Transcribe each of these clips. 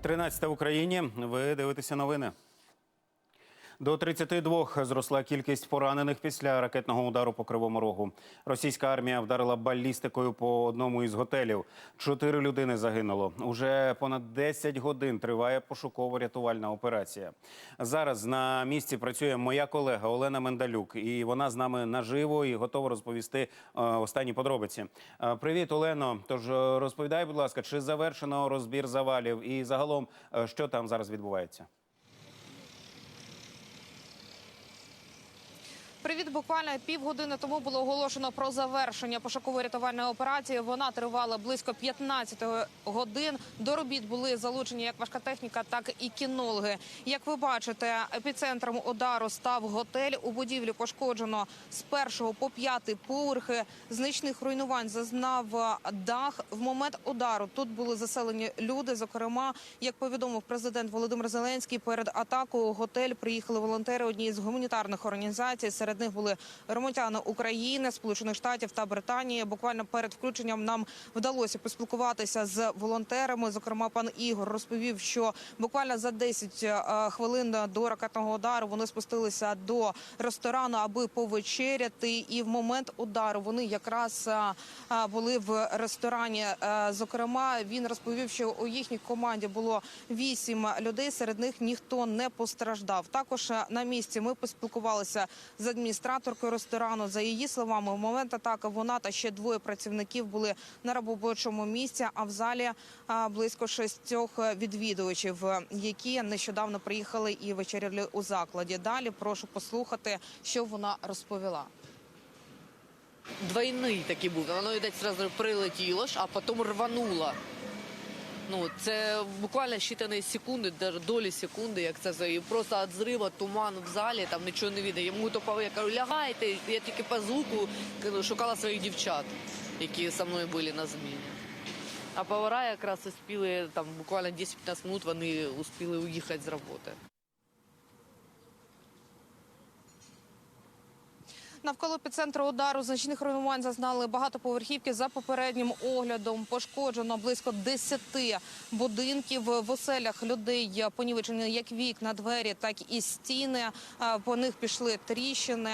13 в Україні. Ви дивитеся новини. До 32 зросла кількість поранених після ракетного удару по Кривому Рогу. Російська армія вдарила балістикою по одному із готелів. Чотири людини загинуло. Уже понад 10 годин триває пошуково-рятувальна операція. Зараз на місці працює моя колега Олена Мендалюк, і вона з нами наживо і готова розповісти е, останні подробиці. Е, Привіт, Олено. Тож е, розповідай, будь ласка, чи завершено розбір завалів, і загалом що там зараз відбувається? Привіт, буквально півгодини тому було оголошено про завершення пошуково-рятувальної операції. Вона тривала близько 15 годин. До робіт були залучені як важка техніка, так і кінологи. Як ви бачите, епіцентром удару став готель. У будівлі пошкоджено з першого по п'ятий поверхи. Значних руйнувань зазнав дах. В момент удару тут були заселені люди. Зокрема, як повідомив президент Володимир Зеленський, перед атакою готель приїхали волонтери однієї з гуманітарних організацій. Серед них були ремонтяни України, Сполучених Штатів та Британії. Буквально перед включенням нам вдалося поспілкуватися з волонтерами. Зокрема, пан Ігор розповів, що буквально за 10 е, хвилин до ракетного удару вони спустилися до ресторану, аби повечеряти. І в момент удару вони якраз е, е, були в ресторані. Зокрема, він розповів, що у їхній команді було 8 людей. Серед них ніхто не постраждав. Також на місці ми поспілкувалися з адміністраторкою ресторану. За її словами, в момент атаки вона та ще двоє працівників були на робочому місці. А в залі близько шістьох відвідувачів, які нещодавно приїхали і вечеряли у закладі. Далі прошу послухати, що вона розповіла. двойний такий був. Воно йде зразу прилетіло ж, а потім рвануло. Ну, це буквально считані секунди, долі секунди, як це. І просто від зриву, туман в залі, там нічого не видно. Йому то я кажу, лягайте. Я тільки по звуку шукала своїх дівчат, які зі мною були на зміні. А повара якраз успіли, там буквально 10-15 минут вони успіли уїхати з роботи. Навколо епіцентру удару значних руйнувань зазнали багатоповерхівки. За попереднім оглядом пошкоджено близько 10 будинків. В оселях людей понівечені як вікна, двері, так і стіни. По них пішли тріщини.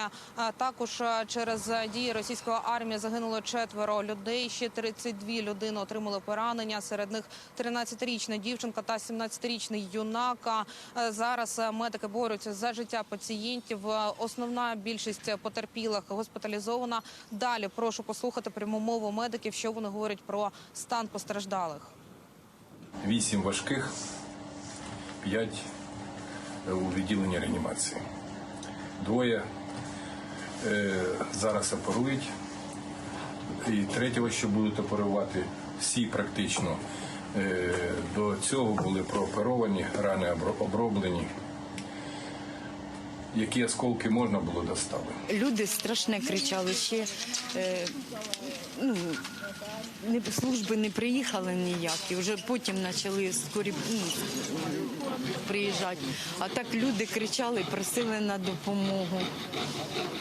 Також через дії російської армії загинуло четверо людей. Ще 32 людини отримали поранення. Серед них 13-річна дівчинка та 17-річний юнак. Е, Зараз медики борються за життя пацієнтів. Основна більшість потерпілих госпіталізована. Далі прошу послухати пряму мову медиків, що вони говорять про стан постраждалих. Вісім важких, п'ять у відділенні реанімації. Двоє е, зараз оперують, і третього, що будуть оперувати, всі практично е, до цього були прооперовані, рани обро- оброблені. Які осколки можна було доставити. Люди страшне кричали. Ще е, ну, не, служби не приїхали ніякі. Вже потім почали скорі ну, приїжджати. А так люди кричали, просили на допомогу.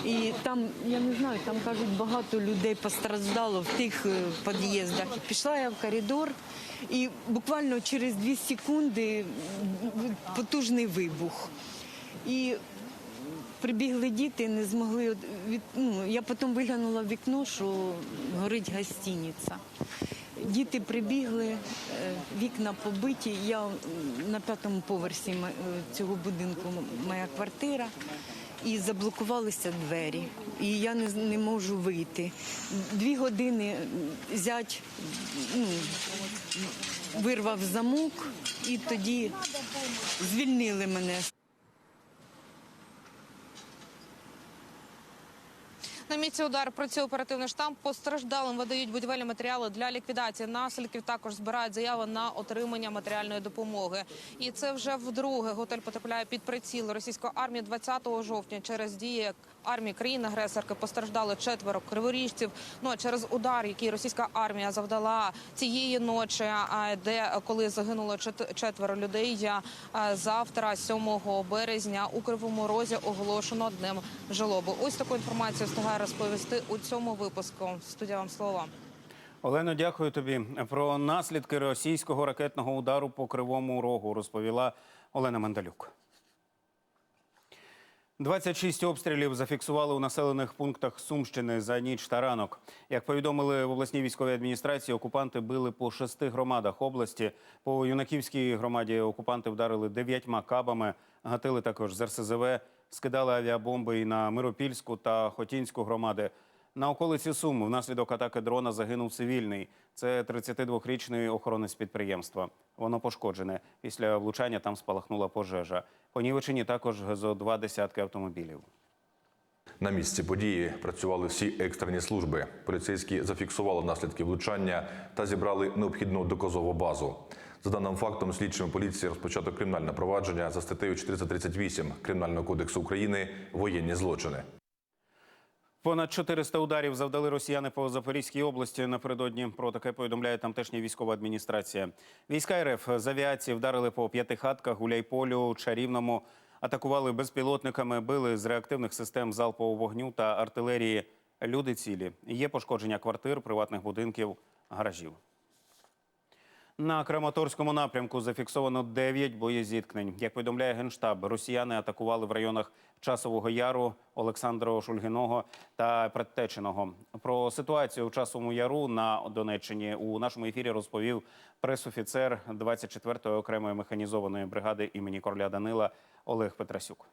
І там, я не знаю, там кажуть, багато людей постраждало в тих е, під'їздах. Пішла я в коридор. І буквально через дві секунди потужний вибух. І Прибігли діти, не змогли від. Ну, я потім виглянула в вікно, що горить гостиниця. Діти прибігли, е, вікна побиті. Я на п'ятому поверсі е, цього будинку моя квартира. І заблокувалися двері, і я не, не можу вийти. Дві години зять ну, вирвав замок, і тоді звільнили мене. На місці удару працює оперативний штаб. Постраждалим видають будівельні матеріали для ліквідації наслідків. Також збирають заяви на отримання матеріальної допомоги. І це вже вдруге готель потрапляє під приціл російської армії 20 жовтня. Через дії армії країни-агресорки постраждали четверо криворіжців. Ну а через удар, який російська армія завдала цієї ночі, де коли загинуло чет- четверо людей. Завтра, 7 березня, у Кривому Розі оголошено днем жалоби. Ось таку інформацію встигає розповісти у цьому випуску. Студія вам слова. Олено, дякую тобі. Про наслідки російського ракетного удару по кривому рогу розповіла Олена Мандалюк. 26 обстрілів зафіксували у населених пунктах Сумщини за ніч та ранок. Як повідомили в обласній військовій адміністрації, окупанти били по шести громадах області. По юнаківській громаді окупанти вдарили дев'ятьма кабами, гатили також з РСЗВ, скидали авіабомби і на Миропільську та Хотінську громади. На околиці Сум внаслідок атаки дрона загинув цивільний. Це 32-річний охоронець підприємства. Воно пошкоджене. Після влучання там спалахнула пожежа. По Нівечині також зо два десятки автомобілів. На місці події працювали всі екстрені служби. Поліцейські зафіксували наслідки влучання та зібрали необхідну доказову базу. За даним фактом, слідчими поліції розпочато кримінальне провадження за статтею 438 Кримінального кодексу України воєнні злочини. Понад 400 ударів завдали росіяни по Запорізькій області напередодні. Про таке повідомляє тамтешня військова адміністрація. Війська РФ з авіації вдарили по п'ятихатках, Гуляйполю, Чарівному, атакували безпілотниками, били з реактивних систем залпового вогню та артилерії. Люди цілі. Є пошкодження квартир, приватних будинків, гаражів. На Краматорському напрямку зафіксовано 9 боєзіткнень. Як повідомляє Генштаб, росіяни атакували в районах Часового Яру, Олександрова Шульгиного та Предтеченого. Про ситуацію у Часовому Яру на Донеччині у нашому ефірі розповів пресофіцер 24-ї окремої механізованої бригади імені короля Данила Олег Петрасюк.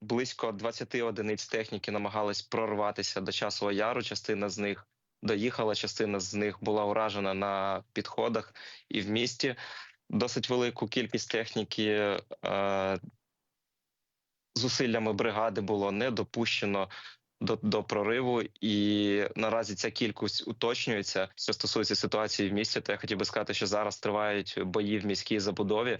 близько 20 одиниць техніки намагались прорватися до часового яру. Частина з них доїхала, частина з них була уражена на підходах і в місті. Досить велику кількість техніки е, зусиллями бригади було не допущено. До, до прориву, і наразі ця кількість уточнюється. Що стосується ситуації в місті, то я хотів би сказати, що зараз тривають бої в міській забудові,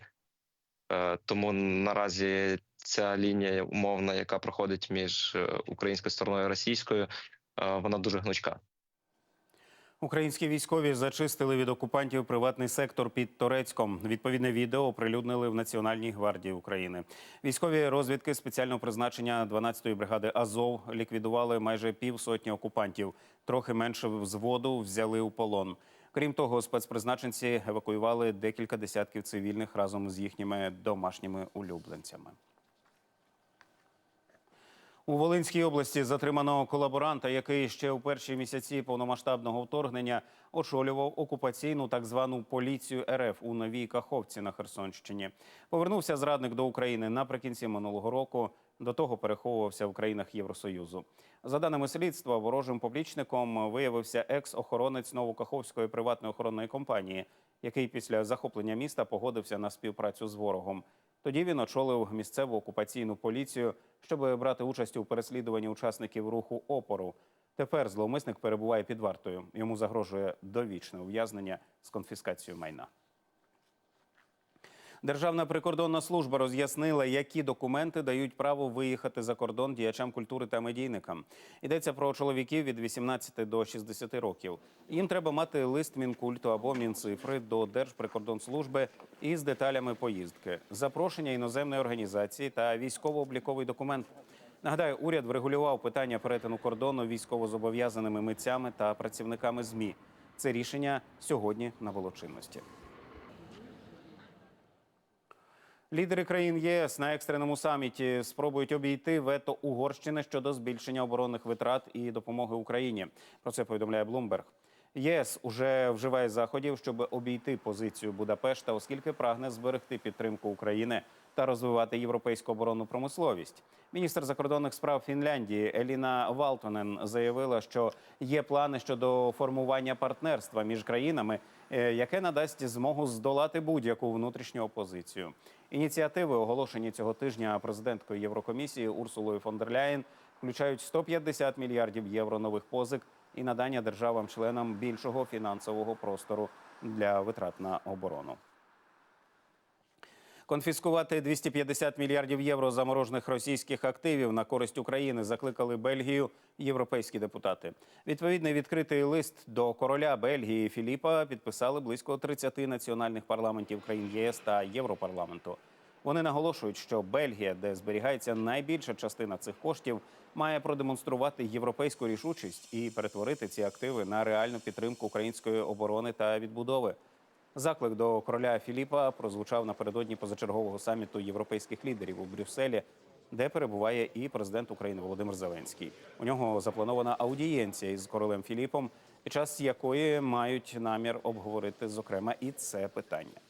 Е, тому наразі ця лінія умовна, яка проходить між е, українською стороною і російською, е, вона дуже гнучка. Українські військові зачистили від окупантів приватний сектор під Торецьком. Відповідне відео оприлюднили в Національній гвардії України. Військові розвідки спеціального призначення 12-ї бригади Азов ліквідували майже півсотні окупантів. Трохи менше взводу взяли у полон. Крім того, спецпризначенці евакуювали декілька десятків цивільних разом з їхніми домашніми улюбленцями. У Волинській області затримано колаборанта, який ще у перші місяці повномасштабного вторгнення очолював окупаційну так звану поліцію РФ у Новій Каховці на Херсонщині. Повернувся зрадник до України наприкінці минулого року. До того переховувався в країнах Євросоюзу. За даними слідства, ворожим поплічником виявився екс-охоронець Новокаховської приватної охоронної компанії, який після захоплення міста погодився на співпрацю з ворогом. Тоді він очолив місцеву окупаційну поліцію, щоб брати участь у переслідуванні учасників руху опору. Тепер зловмисник перебуває під вартою. Йому загрожує довічне ув'язнення з конфіскацією майна. Державна прикордонна служба роз'яснила, які документи дають право виїхати за кордон діячам культури та медійникам. Йдеться про чоловіків від 18 до 60 років. Їм треба мати лист мінкульту або мінцифри до Держприкордонслужби із деталями поїздки, запрошення іноземної організації та військово-обліковий документ. Нагадаю, уряд врегулював питання перетину кордону військовозобов'язаними митцями та працівниками ЗМІ. Це рішення сьогодні набуло чинності. Лідери країн ЄС на екстреному саміті спробують обійти вето Угорщини щодо збільшення оборонних витрат і допомоги Україні. Про це повідомляє Блумберг. ЄС уже вживає заходів, щоб обійти позицію Будапешта, оскільки прагне зберегти підтримку України та розвивати європейську оборонну промисловість. Міністр закордонних справ Фінляндії Еліна Валтонен заявила, що є плани щодо формування партнерства між країнами, е, яке надасть змогу здолати будь-яку внутрішню опозицію. Ініціативи, оголошені цього тижня президенткою Єврокомісії Урсулою фон дер Ляєн, включають 150 мільярдів євро нових позик і надання державам-членам більшого фінансового простору для витрат на оборону. Конфіскувати 250 мільярдів євро заморожених російських активів на користь України закликали Бельгію європейські депутати. Відповідний відкритий лист до короля Бельгії Філіпа підписали близько 30 національних парламентів країн ЄС та Європарламенту. Вони наголошують, що Бельгія, де зберігається найбільша частина цих коштів, має продемонструвати європейську рішучість і перетворити ці активи на реальну підтримку української оборони та відбудови. Заклик до короля Філіпа прозвучав напередодні позачергового саміту європейських лідерів у Брюсселі, де перебуває і президент України Володимир Зеленський. У нього запланована аудієнція із королем Філіпом, під час якої мають намір обговорити зокрема і це питання.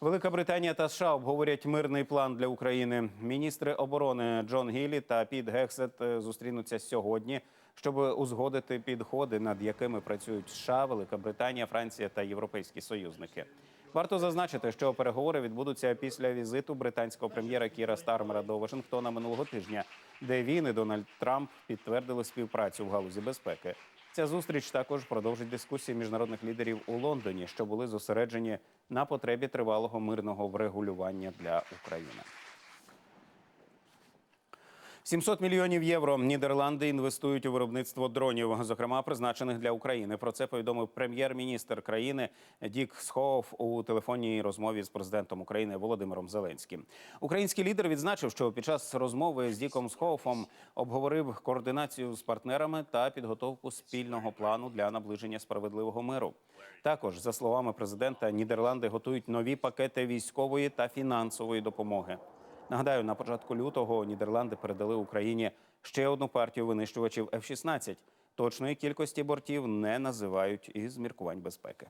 Велика Британія та США обговорять мирний план для України. Міністри оборони Джон Гіллі та Піт Гексет е, зустрінуться сьогодні, щоб узгодити підходи, над якими працюють США, Велика Британія, Франція та європейські союзники. Варто зазначити, що переговори відбудуться після візиту британського прем'єра Кіра Стармера до Вашингтона минулого тижня, де він і Дональд Трамп підтвердили співпрацю в галузі безпеки. Ця зустріч також продовжить дискусії міжнародних лідерів у Лондоні, що були зосереджені на потребі тривалого мирного врегулювання для України. 700 мільйонів євро Нідерланди інвестують у виробництво дронів, зокрема призначених для України. Про це повідомив прем'єр-міністр країни Дік Схоф у телефонній розмові з президентом України Володимиром Зеленським. Український лідер відзначив, що під час розмови з Діком Схофом обговорив координацію з партнерами та підготовку спільного плану для наближення справедливого миру. Також, за словами президента, Нідерланди готують нові пакети військової та фінансової допомоги. Нагадаю, на початку лютого Нідерланди передали Україні ще одну партію винищувачів F-16. Точної кількості бортів не називають із міркувань безпеки.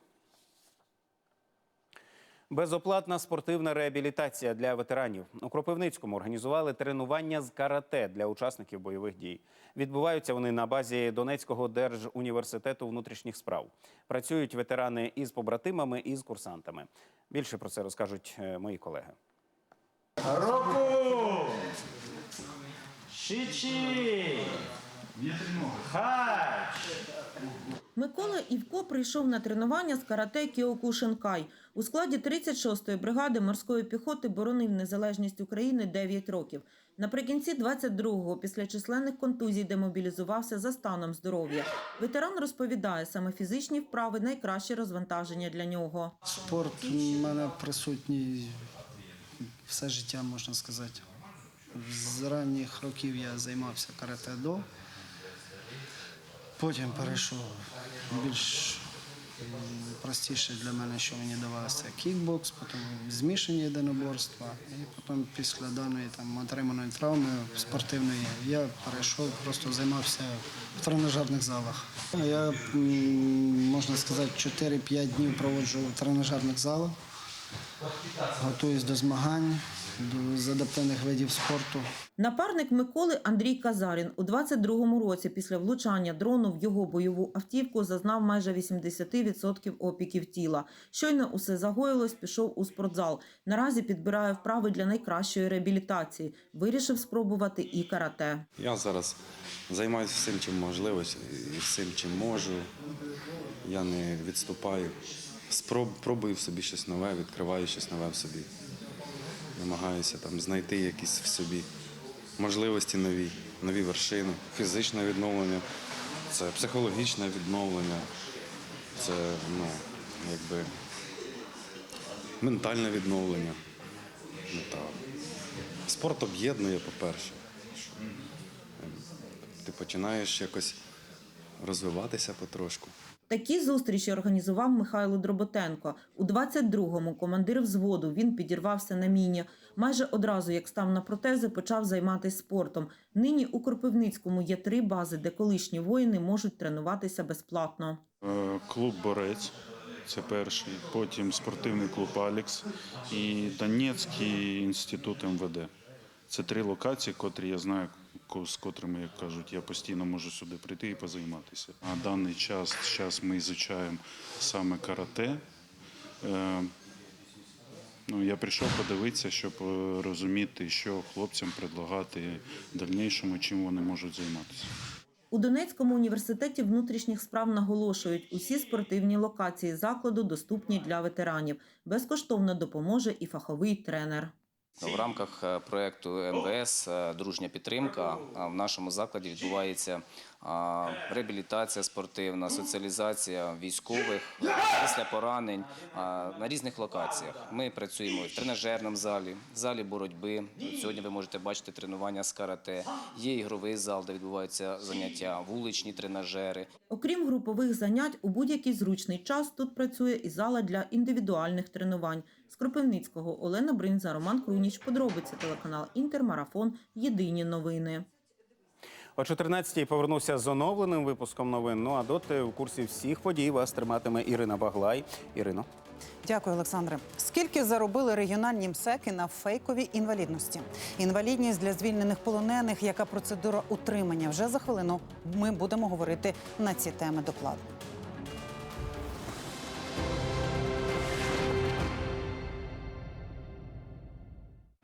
Безоплатна спортивна реабілітація для ветеранів у Кропивницькому організували тренування з карате для учасників бойових дій. Відбуваються вони на базі Донецького держуніверситету внутрішніх справ. Працюють ветерани із побратимами і з курсантами. Більше про це розкажуть е, мої колеги. Руку! Шичі! Хач! Микола Івко прийшов на тренування з карате Кіокушинкай. У складі 36-ї бригади морської піхоти боронив незалежність України 9 років. Наприкінці 22-го, після численних контузій, демобілізувався за станом здоров'я. Ветеран розповідає, саме фізичні вправи найкраще розвантаження для нього. Спорт у мене присутній все життя, можна сказати. З ранніх років я займався карате-до. Потім перейшов більш простіше для мене, що мені давалося кікбокс, потім змішані єдиноборства. І потім після даної там, отриманої травми спортивної я перейшов, просто займався в тренажерних залах. Я, можна сказати, 4-5 днів проводжу в тренажерних залах. Готуюсь до змагань, до з адаптивних видів спорту. Напарник Миколи Андрій Казарін у 22-му році після влучання дрону в його бойову автівку зазнав майже 80% опіків тіла. Щойно усе загоїлось, пішов у спортзал. Наразі підбирає вправи для найкращої реабілітації. Вирішив спробувати і карате. Я зараз займаюся всім, чим можливо, і всім, чим можу. Я не відступаю. Спроб, пробую в собі щось нове, відкриваю щось нове в собі. Намагаюся там знайти якісь в собі можливості нові, нові вершини. Фізичне відновлення, це психологічне відновлення, це ну, якби ментальне відновлення. Ну, та. Спорт об'єднує, по-перше. Ти починаєш якось розвиватися потрошку. Такі зустрічі організував Михайло Дроботенко. У 22-му командир взводу він підірвався на міні. Майже одразу, як став на протези, почав займатися спортом. Нині у Кропивницькому є три бази, де колишні воїни можуть тренуватися безплатно. Е, Клуб Борець, це перший, потім спортивний клуб Алікс і Донецький інститут МВД. Це три локації, котрі я знаю, з котрими, як кажуть, я постійно можу сюди прийти і позайматися. На даний час зараз ми ізучаємо саме карате. Е, Ну, я прийшов подивитися, щоб е, розуміти, що хлопцям предлагати в дальнішому, чим вони можуть займатися. У Донецькому університеті внутрішніх справ наголошують, усі спортивні локації закладу доступні для ветеранів. Безкоштовно допоможе і фаховий тренер. В рамках е, проекту МВС е, Дружня підтримка е, в нашому закладі відбувається реабілітація спортивна, соціалізація військових після поранень на різних локаціях. Ми працюємо в тренажерному залі, залі боротьби. Сьогодні ви можете бачити тренування з карате. Є ігровий зал, де відбуваються заняття, вуличні тренажери. Окрім групових занять, у будь-який зручний час тут працює і зала для індивідуальних тренувань. З Кропивницького Олена Бринза, Роман Круніч. Подробиці телеканал Інтермарафон. Єдині новини. О 14-й повернуся з оновленим випуском новин. Ну а доти в курсі всіх подій вас триматиме Ірина Баглай. Ірино. Дякую, Олександре. Скільки заробили регіональні МСЕКи на фейковій інвалідності? Інвалідність для звільнених полонених, яка процедура утримання вже за хвилину. Ми будемо говорити на ці теми докладно.